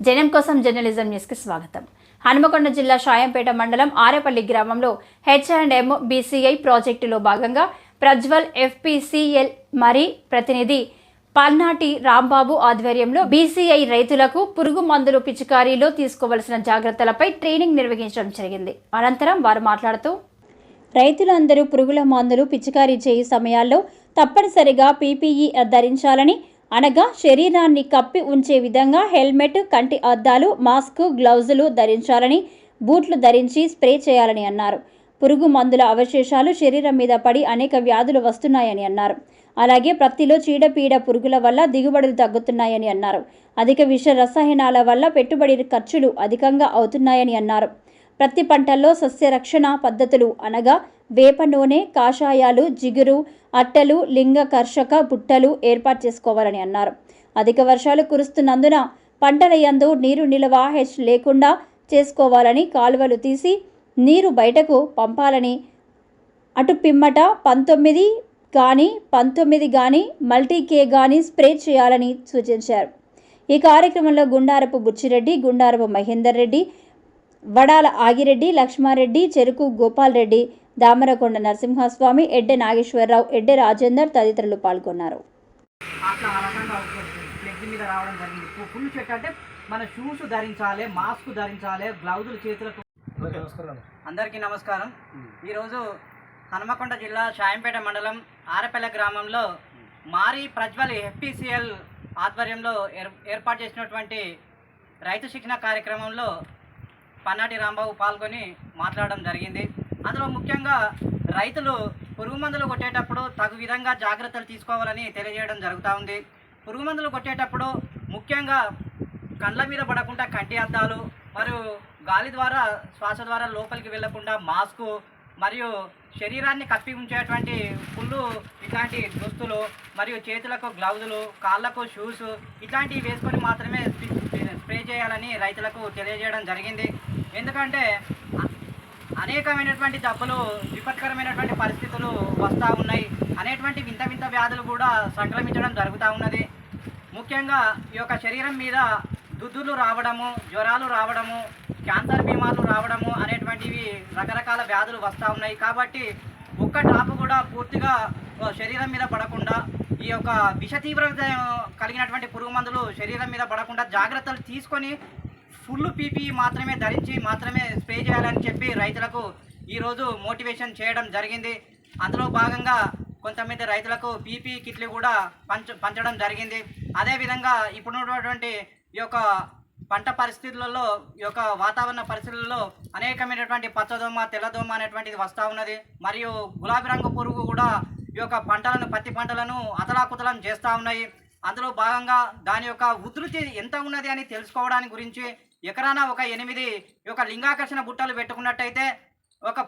జనం కోసం జర్నలిజం న్యూస్కి స్వాగతం. హనుమకొండ జిల్లా షాయంపేట మండలం ఆరేపల్లి గ్రామంలో హెచ్ అండ్ ఎం బీసీఐ ప్రాజెక్టులో భాగంగా ప్రజ్వల్ ఎఫ్పిసిఎల్ మరి ప్రతినిధి పల్నాటి రాంబాబు ఆధ్వర్యంలో బీసీఐ రైతులకు పురుగు మందులు పిచికారీలో తీసుకోవలసిన జాగ్రత్తలపై ట్రైనింగ్ నిర్వహించడం జరిగింది. అనంతరం వారు మాట్లాడుతూ రైతులందరూ పురుగుల మందులు పిచికారీ చేయు సమయాల్లో తప్పనిసరిగా పీపీఈ ధరించాలని అనగా శరీరాన్ని కప్పి ఉంచే విధంగా హెల్మెట్ కంటి అద్దాలు మాస్క్ గ్లౌజులు ధరించాలని బూట్లు ధరించి స్ప్రే చేయాలని అన్నారు. పురుగు మందుల అవశేషాలు శరీరం మీద పడి అనేక వ్యాధులు వస్తున్నాయని అన్నారు. అలాగే ప్రత్తిలో చీడపీడ పురుగుల వల్ల దిగుబడులు తగ్గుతున్నాయని అన్నారు. అధిక విష రసాయనాల వల్ల పెట్టుబడి ఖర్చులు అధికంగా అవుతున్నాయని అన్నారు. ప్రతి పంటల్లో సస్యరక్షణ పద్ధతులు అనగా వేప నూనె కాషాయాలు జిగురు అట్టలు లింగకర్షక బుట్టలు ఏర్పాటు చేసుకోవాలని అన్నారు. అధిక వర్షాలు కురుస్తున్నందున పంటల యందు నీరు నిల్వ హెచ్ లేకుండా చేసుకోవాలని కాలువలు తీసి నీరు బయటకు పంపాలని అటు పిమ్మట పంతొమ్మిది కానీ పంతొమ్మిది కానీ మల్టీకే కానీ స్ప్రే చేయాలని సూచించారు. ఈ కార్యక్రమంలో గుండారపు బుచ్చిరెడ్డి గుండారపు మహేందర్ రెడ్డి వడాల ఆగిరెడ్డి లక్ష్మారెడ్డి చెరుకు గోపాల్ రెడ్డి దామరకొండ నరసింహస్వామి ఎడ్డె నాగేశ్వరరావు ఎడ్డె రాజేందర్ తదితరులు పాల్గొన్నారు. అట్లా మీద రావడం జరిగింది. పు- ఫుల్ చెక్ అంటే మన షూస్ ధరించాలి మాస్క్ ధరించాలి గ్లౌజులు చేతులకు. అందరికీ నమస్కారం ఈరోజు హనుమకొండ జిల్లా షాయంపేట మండలం ఆరపల్లె గ్రామంలో మారి ప్రజ్వల్ ఎఫ్పిసిఎల్ ఆధ్వర్యంలో ఏర్ ఏర్పాటు చేసినటువంటి రైతు శిక్షణ కార్యక్రమంలో పన్నాటి రాంబాబు పాల్గొని మాట్లాడడం జరిగింది. అందులో ముఖ్యంగా రైతులు పురుగు మందులు కొట్టేటప్పుడు తగు విధంగా జాగ్రత్తలు తీసుకోవాలని తెలియజేయడం జరుగుతూ ఉంది. పురుగు మందులు కొట్టేటప్పుడు ముఖ్యంగా కండ్ల మీద పడకుండా కంటి అద్దాలు మరియు గాలి ద్వారా శ్వాస ద్వారా లోపలికి వెళ్ళకుండా మాస్కు మరియు శరీరాన్ని కప్పి ఉంచేటువంటి పుల్లు ఇట్లాంటి దుస్తులు మరియు చేతులకు గ్లౌజులు కాళ్ళకు షూస్ ఇట్లాంటివి వేసుకొని మాత్రమే స్ప్రే- చేయాలని రైతులకు తెలియజేయడం జరిగింది. ఎందుకంటే అనేకమైనటువంటి జబ్బులు విపత్కరమైనటువంటి పరిస్థితులు వస్తూ ఉన్నాయి. అనేటువంటి వింత వింత వ్యాధులు కూడా సంక్రమించడం జరుగుతూ ఉన్నది. ముఖ్యంగా ఈ యొక్క శరీరం మీద దుద్దులు రావడము జ్వరాలు రావడము క్యాన్సర్ బీమాలు రావడము అనేటువంటివి రకరకాల వ్యాధులు వస్తూ ఉన్నాయి. కాబట్టి ఒక్క డ్రాప్ కూడా పూర్తిగా శరీరం మీద పడకుండా ఈ యొక్క విష తీవ్రత కలిగినటువంటి పురుగు మందులు శరీరం మీద పడకుండా జాగ్రత్తలు తీసుకొని ఫుల్ పీపీ మాత్రమే ధరించి మాత్రమే స్ప్రే చేయాలని చెప్పి రైతులకు ఈరోజు మోటివేషన్ చేయడం జరిగింది. అందులో భాగంగా కొంతమంది రైతులకు పీపీ కిట్లు కూడా పంచ పంచడం జరిగింది. అదేవిధంగా ఇప్పుడున్నటువంటి ఈ యొక్క పంట పరిస్థితులలో ఈ యొక్క వాతావరణ పరిస్థితులలో అనేకమైనటువంటి పచ్చదోమ తెల్లదోమ అనేటువంటిది వస్తూ ఉన్నది. మరియు గులాబీ రంగు పురుగు కూడా ఈ యొక్క పంటలను పత్తి పంటలను అతలాకుతలం చేస్తూ ఉన్నాయి. అందులో భాగంగా దాని యొక్క ఉధృతి ఎంత ఉన్నది అని తెలుసుకోవడానికి గురించి ఎకరానా ఒక ఎనిమిది యొక్క లింగాకర్షణ బుట్టలు పెట్టుకున్నట్టయితే ఒక